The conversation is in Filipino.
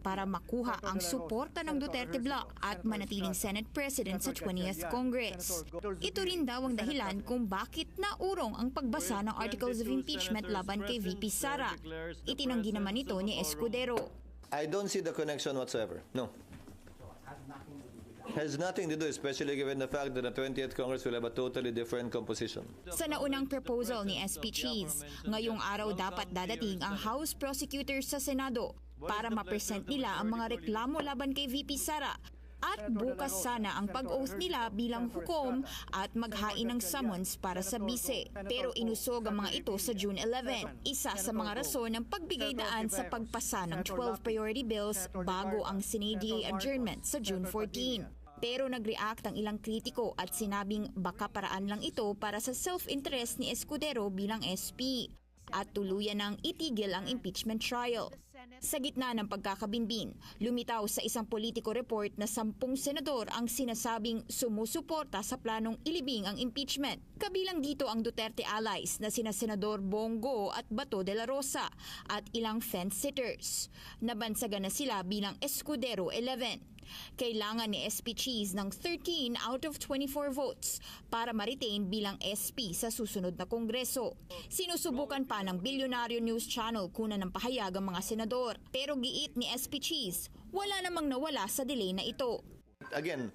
para makuha ang suporta ng Duterte Bloc at manatiling Senate President sa 20th Congress. Ito rin daw ang dahilan kung bakit naurong ang pagbasa ng Articles of Impeachment laban kay VP Sara. Itinanggi naman ito ni Escudero. I don't see the connection whatsoever. No. Has nothing to do, especially given the fact that the 20th Congress will have a totally different composition. Sa naunang proposal ni SP Cheese, ngayong araw dapat dadating ang House Prosecutors sa Senado para ma-present nila ang mga reklamo laban kay VP Sara. At bukas sana ang pag-oath nila bilang hukom at maghain ng summons para sa bise. Pero inusog ang mga ito sa June 11, isa sa mga rason ng pagbigay daan sa pagpasa ng 12 priority bills bago ang Senate adjournment sa June 14. Pero nag-react ang ilang kritiko at sinabing baka paraan lang ito para sa self-interest ni Escudero bilang SP at tuluyan ng itigil ang impeachment trial. Sa gitna ng pagkakabinbin, lumitaw sa isang politiko report na sampung senador ang sinasabing sumusuporta sa planong ilibing ang impeachment. Kabilang dito ang Duterte allies na sina Senador Bongo at Bato de la Rosa at ilang fence-sitters. Nabansagan na sila bilang Escudero 11. Kailangan ni SP Cheese ng 13 out of 24 votes para ma-retain bilang SP sa susunod na kongreso. Sinusubukan pa ng Bilyonaryo News Channel kunan ng pahayag ang mga senador. Pero giit ni SP Cheese, wala namang nawala sa delay na ito. Again,